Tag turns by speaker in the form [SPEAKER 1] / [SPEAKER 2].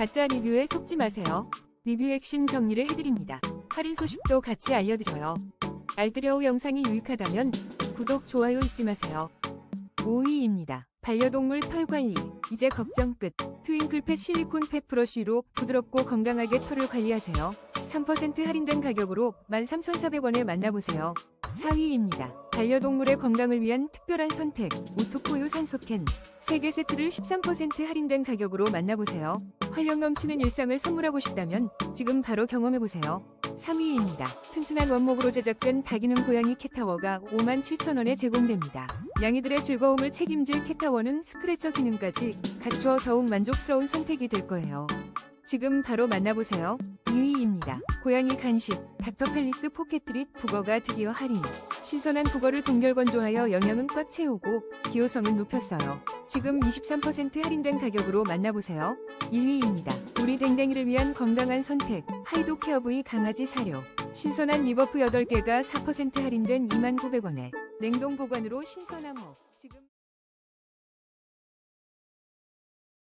[SPEAKER 1] 가짜 리뷰에 속지 마세요. 리뷰 핵심 정리를 해드립니다. 할인 소식도 같이 알려드려요. 알뜰여우 영상이 유익하다면 구독, 좋아요 잊지 마세요. 5위입니다. 반려동물 털 관리. 이제 걱정 끝. 트윙클펫 실리콘 펫 브러쉬로 부드럽고 건강하게 털을 관리하세요. 3% 할인된 가격으로 13,400원에 만나보세요. 4위입니다. 반려동물의 건강을 위한 특별한 선택. 오토포유 산소캔. 3개 세트를 13% 할인된 가격으로 만나보세요. 활력 넘치는 일상을 선물하고 싶다면 지금 바로 경험해보세요. 3위입니다. 튼튼한 원목으로 제작된 다기능 고양이 캣타워가 57,000원에 제공됩니다. 양이들의 즐거움을 책임질 캣타워는 스크래처 기능까지 갖춰 더욱 만족스러운 선택이 될 거예요. 지금 바로 만나보세요. 2위 입니다. 고양이 간식 닥터펠리스 포켓트릿 북어가 드디어 할인. 신선한 북어를 동결 건조하여 영양은 꽉 채우고 기호성은 높였어요. 지금 23% 할인된 가격으로 만나보세요. 1위입니다. 우리 댕댕이를 위한 건강한 선택 하이도 케어브이 강아지 사료. 신선한 리버프 8개가 4% 할인된 29,900원에 냉동 보관으로 신선함어. 지금